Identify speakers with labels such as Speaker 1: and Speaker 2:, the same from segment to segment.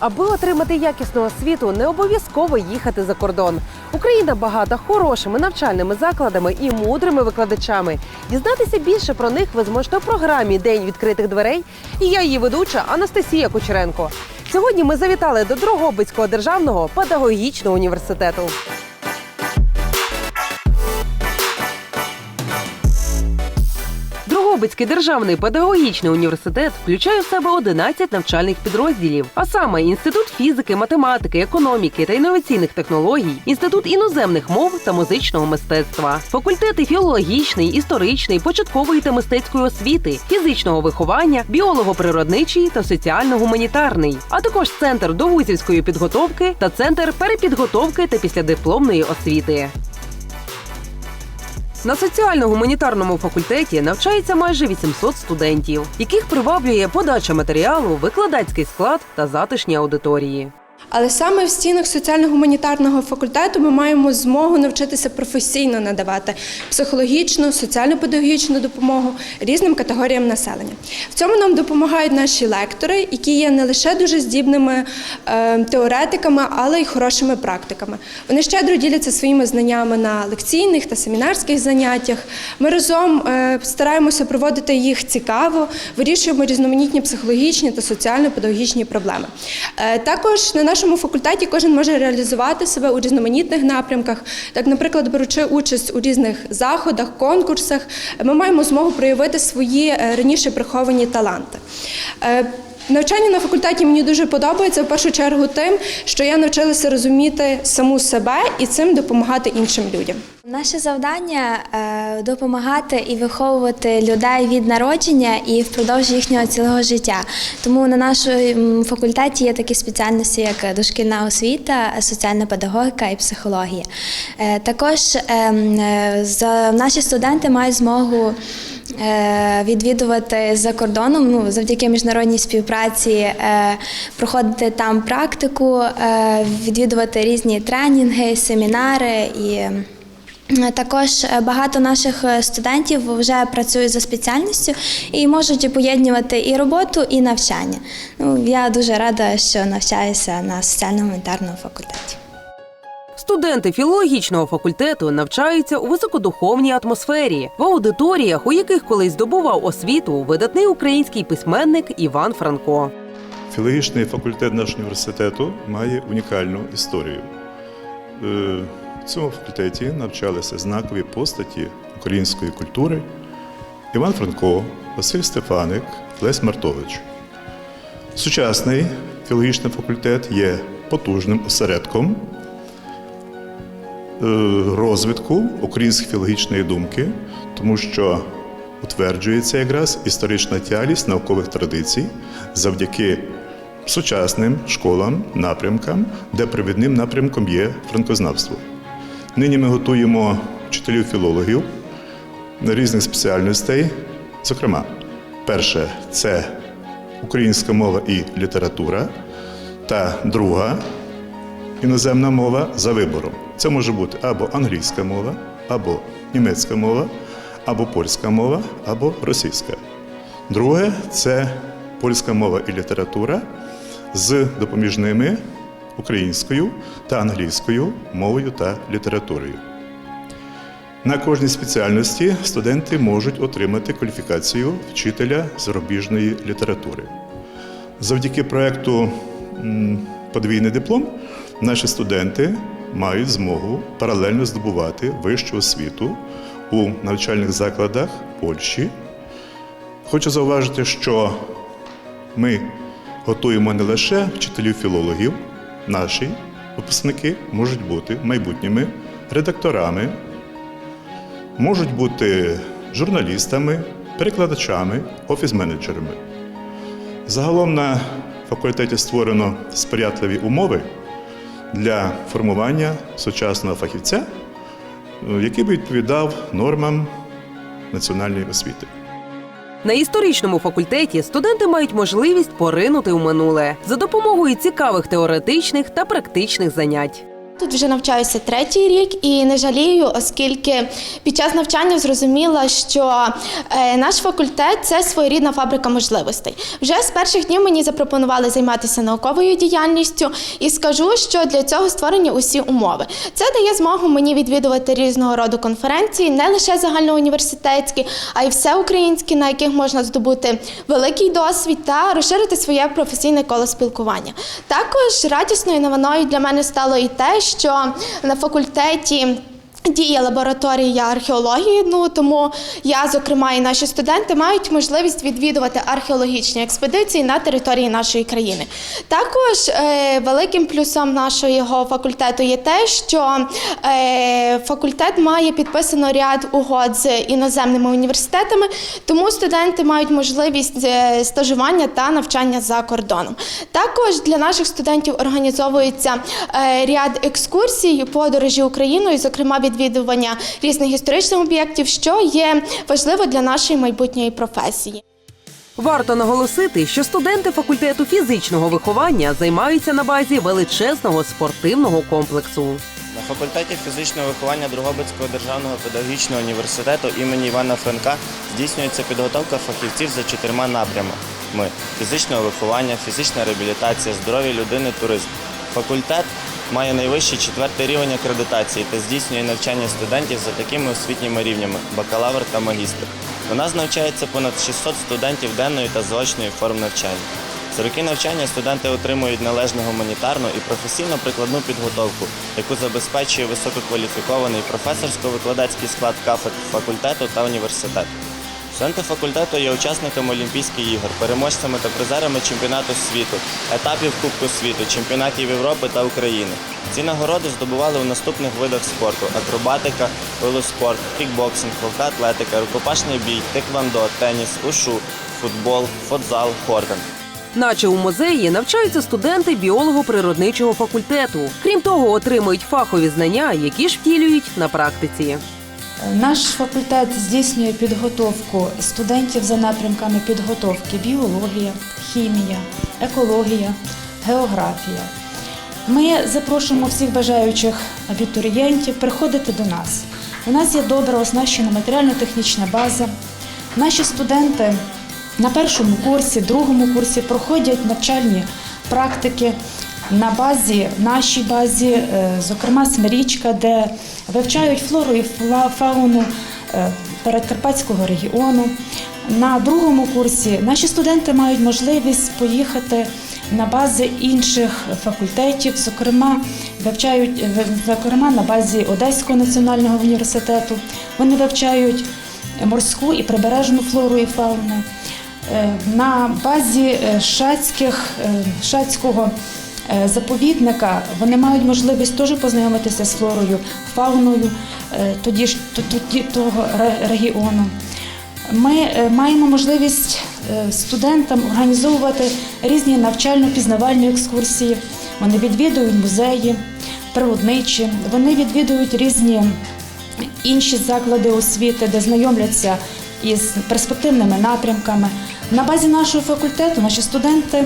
Speaker 1: Аби отримати якісну освіту, не обов'язково їхати за кордон. Україна багата хорошими навчальними закладами і мудрими викладачами. Дізнатися більше про них ви зможете у програмі День відкритих дверей. І я її ведуча Анастасія Кучеренко. Сьогодні ми завітали до Дрогобицького державного педагогічного університету. Дрогобицький державний педагогічний університет включає в себе 11 навчальних підрозділів, а саме інститут фізики, математики, економіки та інноваційних технологій, інститут іноземних мов та музичного мистецтва, факультети філологічний, історичний, початкової та мистецької освіти, фізичного виховання, біолого-природничий та соціально-гуманітарний, а також центр довузівської підготовки та центр перепідготовки та післядипломної освіти. На соціально-гуманітарному факультеті навчається майже 800 студентів, яких приваблює подача матеріалу, викладацький склад та затишні аудиторії.
Speaker 2: Але саме в стінах соціально-гуманітарного факультету ми маємо змогу навчитися професійно надавати психологічну, соціально-педагогічну допомогу різним категоріям населення. В цьому нам допомагають наші лектори, які є не лише дуже здібними е, теоретиками, але й хорошими практиками. Вони щедро діляться своїми знаннями на лекційних та семінарських заняттях. Ми разом е, стараємося проводити їх цікаво, вирішуємо різноманітні психологічні та соціально-педагогічні проблеми. Е, Також на нашому факультеті кожен може реалізувати себе у різноманітних напрямках. Так, наприклад, беручи участь у різних заходах, конкурсах, ми маємо змогу проявити свої е, раніше приховані таланти. Е, Навчання на факультеті мені дуже подобається в першу чергу тим, що я навчилася розуміти саму себе і цим допомагати іншим людям.
Speaker 3: Наше завдання е, допомагати і виховувати людей від народження і впродовж їхнього цілого життя. Тому на нашому факультеті є такі спеціальності, як дошкільна освіта, соціальна педагогіка і психологія. Е, також е, м, е, наші студенти мають змогу. Відвідувати за кордоном ну, завдяки міжнародній співпраці, проходити там практику, відвідувати різні тренінги, семінари і також е, багато наших е, студентів вже працюють за спеціальністю і можуть поєднувати і роботу, і навчання. Ну, я дуже рада, що навчаюся на соціально-гуманітарному факультеті.
Speaker 1: Студенти філологічного факультету навчаються у високодуховній атмосфері в аудиторіях, у яких колись здобував освіту видатний український письменник Іван Франко.
Speaker 4: Філологічний факультет нашого університету має унікальну історію. Цьому факультеті навчалися знакові постаті української культури Іван Франко, Василь Стефаник, Лесь Мартович. Сучасний філологічний факультет є потужним осередком е, розвитку української філологічної думки, тому що утверджується якраз історична тялість наукових традицій завдяки сучасним школам, напрямкам, де провідним напрямком є франкознавство. Нині ми готуємо вчителів філологів різних спеціальностей. Зокрема, перше це українська мова і література, та друга іноземна мова за вибором. Це може бути або англійська мова, або німецька мова, або польська мова, або російська. Друге це польська мова і література з допоміжними українською та англійською мовою та літературою. На кожній спеціальності студенти можуть отримати кваліфікацію вчителя зарубіжної літератури. Завдяки проєкту Подвійний диплом наші студенти мають змогу паралельно здобувати вищу освіту у навчальних закладах Польщі. Хочу зауважити, що ми готуємо не лише вчителів філологів, наші випускники можуть бути майбутніми редакторами, можуть бути журналістами, перекладачами, офіс-менеджерами. Загалом на факультеті створено сприятливі умови для формування сучасного фахівця, який би відповідав нормам національної освіти.
Speaker 1: На історичному факультеті студенти мають можливість поринути у минуле за допомогою цікавих теоретичних та практичних занять.
Speaker 5: Тут вже навчаюся третій рік і не жалію, оскільки під час навчання зрозуміла, що е, наш факультет це своєрідна фабрика можливостей. Вже з перших днів мені запропонували займатися науковою діяльністю, і скажу, що для цього створені усі умови. Це дає змогу мені відвідувати різного роду конференції, не лише загальноуніверситетські, а й всеукраїнські, на яких можна здобути великий досвід та розширити своє професійне коло спілкування. Також радісною новиною для мене стало і те, що на факультеті. Діє лабораторія археології, ну тому я, зокрема, і наші студенти мають можливість відвідувати археологічні експедиції на території нашої країни. Також е, великим плюсом нашого факультету є те, що е, факультет має підписано ряд угод з іноземними університетами, тому студенти мають можливість е, стажування та навчання за кордоном. Також для наших студентів організовується е, ряд екскурсій, подорожі Україною, зокрема відвідування різних історичних об'єктів, що є важливо для нашої майбутньої професії.
Speaker 1: Варто наголосити, що студенти факультету фізичного виховання займаються на базі величезного спортивного комплексу.
Speaker 6: На факультеті фізичного виховання Другобицького державного педагогічного університету імені Івана Франка здійснюється підготовка фахівців за чотирма напрямами: фізичного виховання, фізична реабілітація, здоров'я людини, туризм. Факультет має найвищий четвертий рівень акредитації та здійснює навчання студентів за такими освітніми рівнями бакалавр та магістр. У нас навчається понад 600 студентів денної та заочної форм навчання. За роки навчання студенти отримують належну гуманітарну і професійно-прикладну підготовку, яку забезпечує висококваліфікований професорсько-викладацький склад кафедр факультету та університету. Студенти факультету є учасниками Олімпійських ігор, переможцями та призерами чемпіонату світу, етапів Кубку світу, чемпіонатів Європи та України. Ці нагороди здобували у наступних видах спорту: акробатика, велоспорт, кікбоксинг, легка атлетика, рукопашний бій, тиквандо, теніс, ушу, футбол, футзал, хординг.
Speaker 1: Наче у музеї навчаються студенти біолого-природничого факультету. Крім того, отримують фахові знання, які ж втілюють на практиці.
Speaker 7: Наш факультет здійснює підготовку студентів за напрямками підготовки біологія, хімія, екологія, географія. Ми запрошуємо всіх бажаючих абітурієнтів приходити до нас. У нас є добре оснащена матеріально-технічна база. Наші студенти на першому курсі, другому курсі проходять навчальні практики на базі, нашій базі, е, зокрема Смирічка, де вивчають флору і фауну е, передкарпатського регіону. На другому курсі наші студенти мають можливість поїхати на бази інших факультетів, зокрема, вивчають е, зокрема на базі Одеського національного університету. Вони вивчають морську і прибережну флору і фауну. На базі шацьких, шацького заповідника вони мають можливість теж познайомитися з флорою, фауною е, тоді ж тоді того регіону. Ми е, маємо можливість е, студентам організовувати різні навчально-пізнавальні екскурсії. Вони відвідують музеї, природничі, вони відвідують різні інші заклади освіти, де знайомляться із перспективними напрямками. На базі нашого факультету наші студенти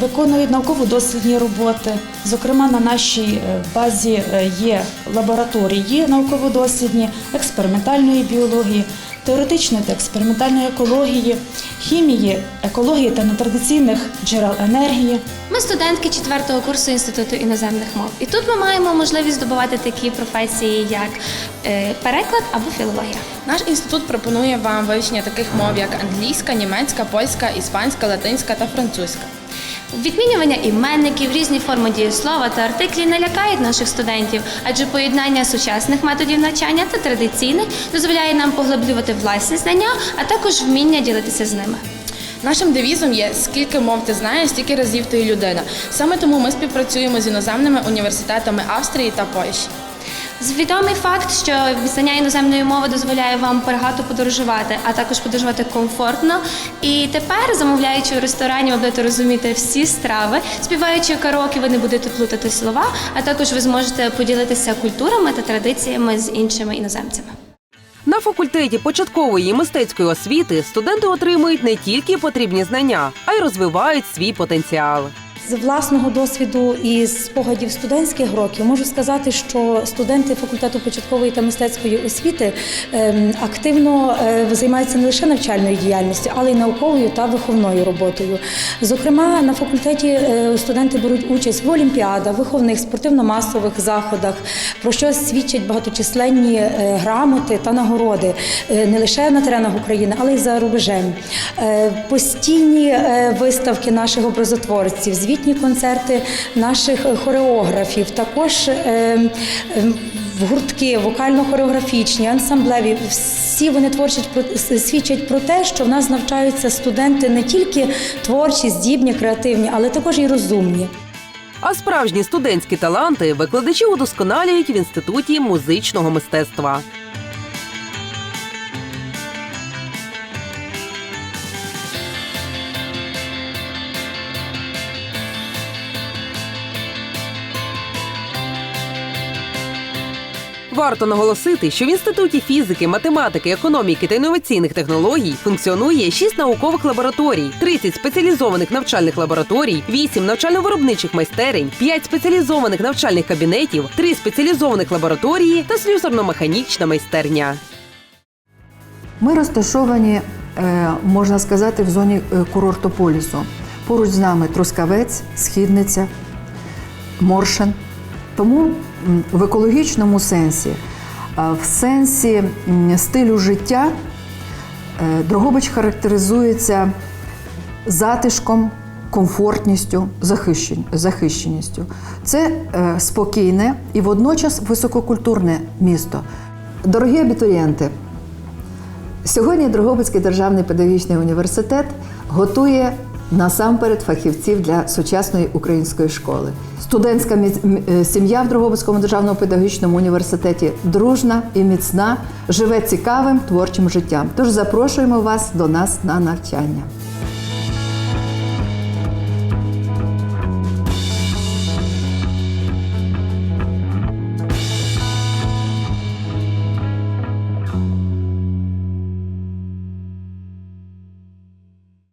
Speaker 7: виконують науково-дослідні роботи. Зокрема, на нашій е, базі е, є лабораторії науково-дослідні, експериментальної біології, теоретичної та експериментальної екології, хімії, екології та нетрадиційних джерел енергії.
Speaker 8: Ми студентки четвертого курсу інституту іноземних мов, і тут ми маємо можливість здобувати такі професії, як е, переклад або філологія.
Speaker 9: Наш інститут пропонує вам вивчення таких мов, як англійська, німецька, польська, іспанська, латинська та французька.
Speaker 8: Відмінювання іменників, різні форми дієслова та артиклі не лякають наших студентів, адже поєднання сучасних методів навчання та традиційних дозволяє нам поглиблювати власні знання, а також вміння ділитися з ними.
Speaker 9: Нашим девізом є скільки мов ти знаєш, стільки разів ти людина. Саме тому ми співпрацюємо з іноземними університетами Австрії та Польщі.
Speaker 8: Відомий факт, що знання іноземної мови дозволяє вам багато подорожувати, а також подорожувати комфортно. І тепер, замовляючи у ресторані, ви будете розуміти всі страви, співаючи караоке, ви не будете плутати слова, а також ви зможете поділитися культурами та традиціями з іншими іноземцями.
Speaker 1: На факультеті початкової і мистецької освіти студенти отримують не тільки потрібні знання, а й розвивають свій потенціал.
Speaker 10: З власного досвіду і з спогадів студентських років можу сказати, що студенти факультету початкової та мистецької освіти ем, активно е, займаються не лише навчальною діяльністю, але й науковою та виховною роботою. Зокрема, на факультеті е, студенти беруть участь в олімпіадах, виховних спортивно-масових заходах, про що свідчать багаточисленні е, грамоти та нагороди не лише на теренах України, але й за рубежем. Постійні виставки наших образотворців, звітні концерти наших е, хореографів, також е, е, в гуртки, вокально-хореографічні, ансамблеві. Всі вони творчать свідчать про те, що в нас навчаються студенти не тільки творчі, здібні, креативні, але також і розумні.
Speaker 1: А справжні студентські таланти викладачі удосконалюють в інституті музичного мистецтва. Варто наголосити, що в інституті фізики, математики, економіки та інноваційних технологій функціонує 6 наукових лабораторій, 30 спеціалізованих навчальних лабораторій, 8 навчально-виробничих майстерень, 5 спеціалізованих навчальних кабінетів, 3 спеціалізованих лабораторії та слюсарно-механічна майстерня.
Speaker 11: Ми розташовані, е, можна сказати, в зоні е, курорту полісу. Поруч з нами Трускавець, Східниця, Моршин. Тому в екологічному сенсі, е, в сенсі стилю життя, е, Дрогобич характеризується затишком, комфортністю, захищеністю. Це е, спокійне і водночас висококультурне місто. Дорогі абітурієнти, Сьогодні Дрогобицький державний педагогічний університет готує насамперед фахівців для сучасної української школи. Студентська е, сім'я в Дрогобицькому державному педагогічному університеті дружна і міцна, живе цікавим творчим життям. Тож запрошуємо вас до нас на навчання.